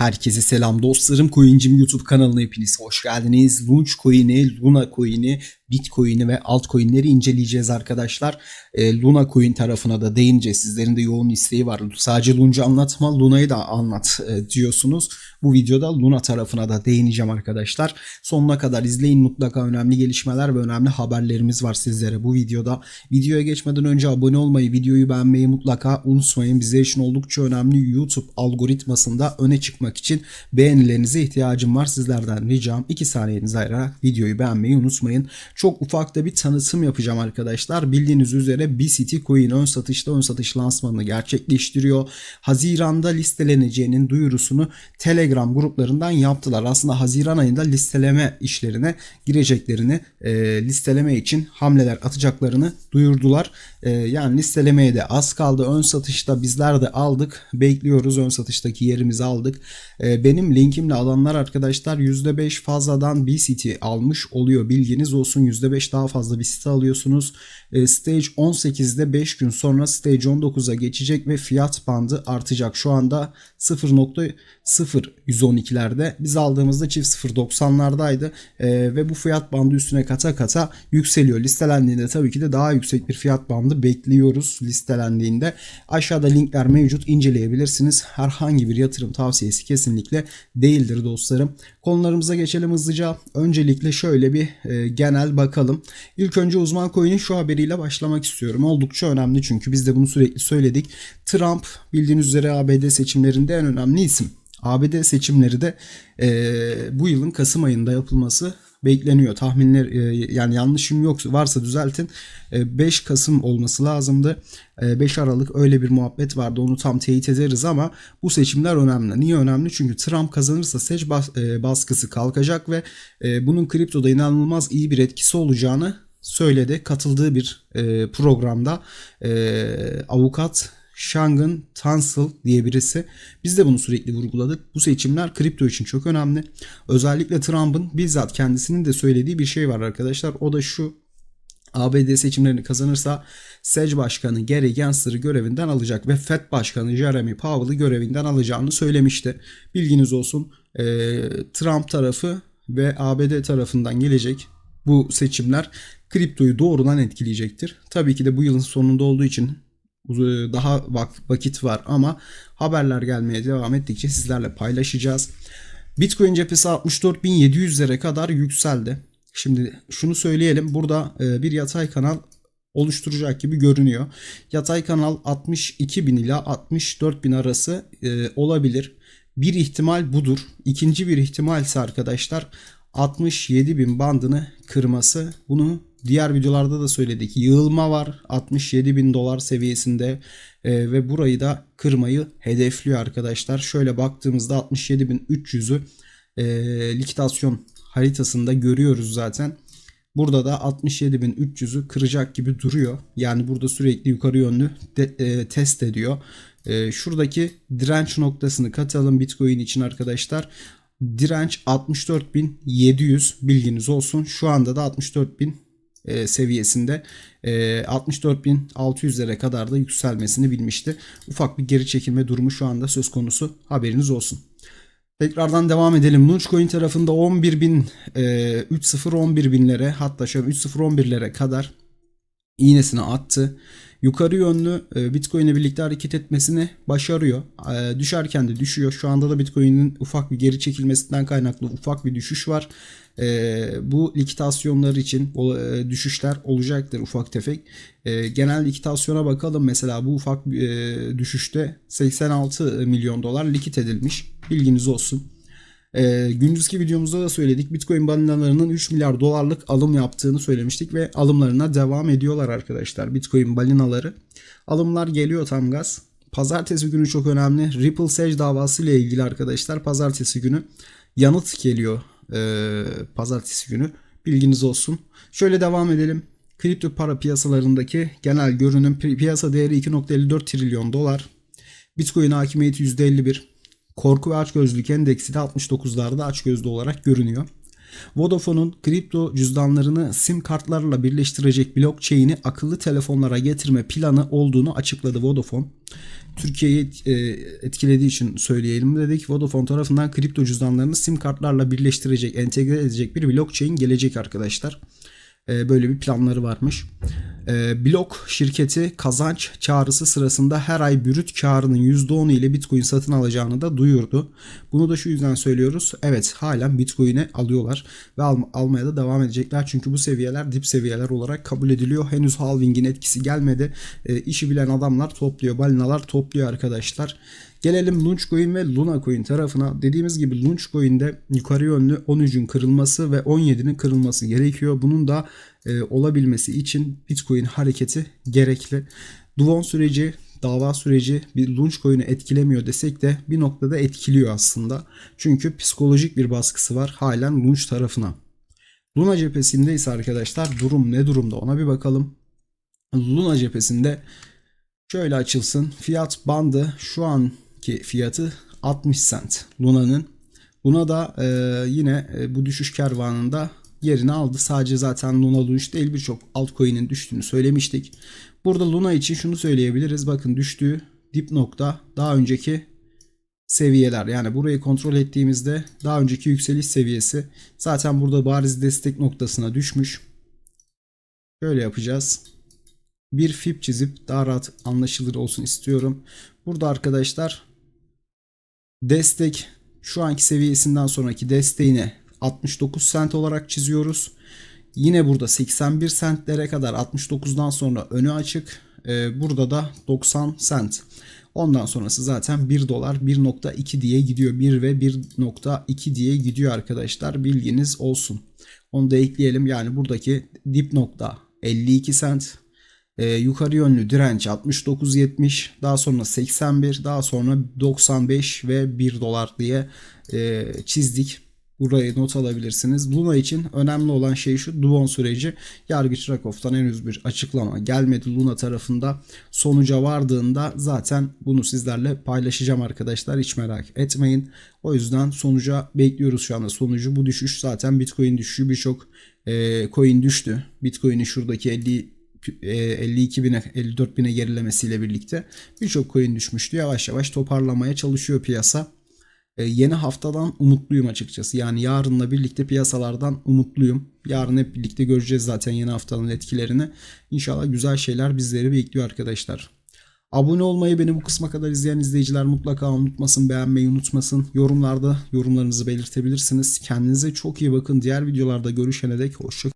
Herkese selam dostlarım. Coincim YouTube kanalına hepiniz hoş geldiniz. Launch Coin'i, Luna Coin'i, Bitcoin'i ve altcoin'leri inceleyeceğiz arkadaşlar. E, Luna Coin tarafına da değince sizlerin de yoğun isteği var. Sadece Lunch'u anlatma, Luna'yı da anlat e, diyorsunuz. Bu videoda Luna tarafına da değineceğim arkadaşlar. Sonuna kadar izleyin. Mutlaka önemli gelişmeler ve önemli haberlerimiz var sizlere bu videoda. Videoya geçmeden önce abone olmayı, videoyu beğenmeyi mutlaka unutmayın. Bizler için oldukça önemli YouTube algoritmasında öne çıkmak için beğenilerinize ihtiyacım var. Sizlerden ricam 2 saniyenizi ayırarak videoyu beğenmeyi unutmayın. Çok ufak da bir tanıtım yapacağım arkadaşlar. Bildiğiniz üzere BCT Coin ön satışta ön satış lansmanını gerçekleştiriyor. Haziranda listeleneceğinin duyurusunu Telegram gruplarından yaptılar. Aslında Haziran ayında listeleme işlerine gireceklerini, e, listeleme için hamleler atacaklarını duyurdular. E, yani listelemeye de az kaldı. Ön satışta bizler de aldık. Bekliyoruz. Ön satıştaki yerimizi aldık. E, benim linkimle alanlar arkadaşlar %5 fazladan BCT almış oluyor. Bilginiz olsun. %5 daha fazla bir site alıyorsunuz. E, stage 18'de 5 gün sonra Stage 19'a geçecek ve fiyat bandı artacak. Şu anda 0.0112'lerde biz aldığımızda çift 0.90'lardaydı e, ve bu fiyat bandı üstüne kata kata yükseliyor. Listelendiğinde tabii ki de daha yüksek bir fiyat bandı bekliyoruz listelendiğinde. Aşağıda linkler mevcut inceleyebilirsiniz. Herhangi bir yatırım tavsiyesi kesinlikle değildir dostlarım. Konularımıza geçelim hızlıca. Öncelikle şöyle bir e, genel bakalım. İlk önce uzman coin'in şu haberiyle başlamak istiyorum. Oldukça önemli çünkü biz de bunu sürekli söyledik. Trump bildiğiniz üzere ABD seçimlerinde en önemli isim. ABD seçimleri de e, bu yılın Kasım ayında yapılması bekleniyor. Tahminler e, yani yanlışım yoksa varsa düzeltin. E, 5 Kasım olması lazımdı. E, 5 Aralık öyle bir muhabbet vardı. Onu tam teyit ederiz ama bu seçimler önemli. Niye önemli? Çünkü Trump kazanırsa seç bas, e, baskısı kalkacak ve e, bunun kriptoda inanılmaz iyi bir etkisi olacağını söyledi. Katıldığı bir e, programda e, avukat Shangan Tansel diye birisi. Biz de bunu sürekli vurguladık. Bu seçimler kripto için çok önemli. Özellikle Trump'ın bizzat kendisinin de söylediği bir şey var arkadaşlar. O da şu. ABD seçimlerini kazanırsa SEC Başkanı Gary Gensler'ı görevinden alacak ve FED Başkanı Jeremy Powell'ı görevinden alacağını söylemişti. Bilginiz olsun. Ee, Trump tarafı ve ABD tarafından gelecek bu seçimler kriptoyu doğrudan etkileyecektir. Tabii ki de bu yılın sonunda olduğu için daha vakit var ama haberler gelmeye devam ettikçe sizlerle paylaşacağız. Bitcoin cephesi 64.700'lere kadar yükseldi. Şimdi şunu söyleyelim. Burada bir yatay kanal oluşturacak gibi görünüyor. Yatay kanal 62.000 ila 64.000 arası olabilir. Bir ihtimal budur. İkinci bir ihtimal ise arkadaşlar 67.000 bandını kırması. Bunu diğer videolarda da söyledik. Yığılma var 67 bin dolar seviyesinde e, ve burayı da kırmayı hedefliyor arkadaşlar. Şöyle baktığımızda 67.300'ü e, likidasyon haritasında görüyoruz zaten. Burada da 67.300'ü kıracak gibi duruyor. Yani burada sürekli yukarı yönlü de, e, test ediyor. E, şuradaki direnç noktasını katalım Bitcoin için arkadaşlar. Direnç 64.700 bilginiz olsun. Şu anda da 64.000 e, seviyesinde e, 64.600'lere kadar da yükselmesini bilmişti. Ufak bir geri çekilme durumu şu anda söz konusu haberiniz olsun. Tekrardan devam edelim. Launchcoin tarafında 11.000 e, 3.0 11.000'lere hatta şöyle 3.0 11'lere kadar iğnesini attı. Yukarı yönlü e, Bitcoin ile birlikte hareket etmesini başarıyor. E, düşerken de düşüyor. Şu anda da Bitcoin'in ufak bir geri çekilmesinden kaynaklı ufak bir düşüş var. E, bu likitasyonlar için düşüşler olacaktır ufak tefek. Genel likitasyona bakalım. Mesela bu ufak düşüşte 86 milyon dolar likit edilmiş. Bilginiz olsun. E, gündüzki videomuzda da söyledik. Bitcoin balinalarının 3 milyar dolarlık alım yaptığını söylemiştik ve alımlarına devam ediyorlar arkadaşlar. Bitcoin balinaları. Alımlar geliyor tam gaz. Pazartesi günü çok önemli. Ripple Sage davası ile ilgili arkadaşlar pazartesi günü yanıt geliyor. E, pazartesi günü bilginiz olsun. Şöyle devam edelim. Kripto para piyasalarındaki genel görünüm piyasa değeri 2.54 trilyon dolar. Bitcoin hakimiyeti %51. Korku ve açgözlülük endeksi de 69'larda açgözlü olarak görünüyor. Vodafone'un kripto cüzdanlarını sim kartlarla birleştirecek blockchain'i akıllı telefonlara getirme planı olduğunu açıkladı Vodafone. Türkiye'yi e, etkilediği için söyleyelim dedik. Vodafone tarafından kripto cüzdanlarını sim kartlarla birleştirecek, entegre edecek bir blockchain gelecek arkadaşlar. E, Böyle bir planları varmış. E, Blok şirketi kazanç çağrısı sırasında her ay bürüt karının %10'u ile Bitcoin satın alacağını da duyurdu. Bunu da şu yüzden söylüyoruz. Evet halen Bitcoin'e alıyorlar ve al- almaya da devam edecekler. Çünkü bu seviyeler dip seviyeler olarak kabul ediliyor. Henüz halvingin etkisi gelmedi. E, işi bilen adamlar topluyor, balinalar topluyor arkadaşlar. Gelelim Launchcoin ve Lunacoin tarafına. Dediğimiz gibi Launchcoin'de yukarı yönlü 13'ün kırılması ve 17'nin kırılması gerekiyor. Bunun da e, olabilmesi için Bitcoin hareketi gerekli. Duvon süreci, dava süreci bir Launchcoin'i etkilemiyor desek de bir noktada etkiliyor aslında. Çünkü psikolojik bir baskısı var halen Launch tarafına. Luna cephesinde ise arkadaşlar durum ne durumda ona bir bakalım. Luna cephesinde Şöyle açılsın. Fiyat bandı şu anki fiyatı 60 cent Luna'nın. Luna da e, yine e, bu düşüş kervanında yerini aldı. Sadece zaten Luna Launch değil birçok altcoin'in düştüğünü söylemiştik. Burada Luna için şunu söyleyebiliriz. Bakın düştüğü dip nokta daha önceki seviyeler. Yani burayı kontrol ettiğimizde daha önceki yükseliş seviyesi zaten burada bariz destek noktasına düşmüş. Şöyle yapacağız bir fib çizip daha rahat anlaşılır olsun istiyorum. Burada arkadaşlar destek şu anki seviyesinden sonraki desteğini 69 sent olarak çiziyoruz. Yine burada 81 sentlere kadar 69'dan sonra önü açık. Ee, burada da 90 sent. Ondan sonrası zaten 1 dolar 1.2 diye gidiyor. 1 ve 1.2 diye gidiyor arkadaşlar. Bilginiz olsun. Onu da ekleyelim. Yani buradaki dip nokta 52 sent. Ee, yukarı yönlü direnç 69.70 daha sonra 81 daha sonra 95 ve 1 dolar diye e, çizdik. Burayı not alabilirsiniz. Luna için önemli olan şey şu Duvon süreci. Yargıç Rakov'tan henüz bir açıklama gelmedi Luna tarafında. Sonuca vardığında zaten bunu sizlerle paylaşacağım arkadaşlar. Hiç merak etmeyin. O yüzden sonuca bekliyoruz şu anda. Sonucu bu düşüş zaten Bitcoin düşüşü birçok e, coin düştü. Bitcoin'in şuradaki 50 52 bine 54 bine gerilemesiyle birlikte birçok coin düşmüştü. Yavaş yavaş toparlamaya çalışıyor piyasa. E, yeni haftadan umutluyum açıkçası. Yani yarınla birlikte piyasalardan umutluyum. Yarın hep birlikte göreceğiz zaten yeni haftanın etkilerini. İnşallah güzel şeyler bizleri bekliyor arkadaşlar. Abone olmayı beni bu kısma kadar izleyen izleyiciler mutlaka unutmasın, beğenmeyi unutmasın. Yorumlarda yorumlarınızı belirtebilirsiniz. Kendinize çok iyi bakın. Diğer videolarda görüşene dek hoşçakalın.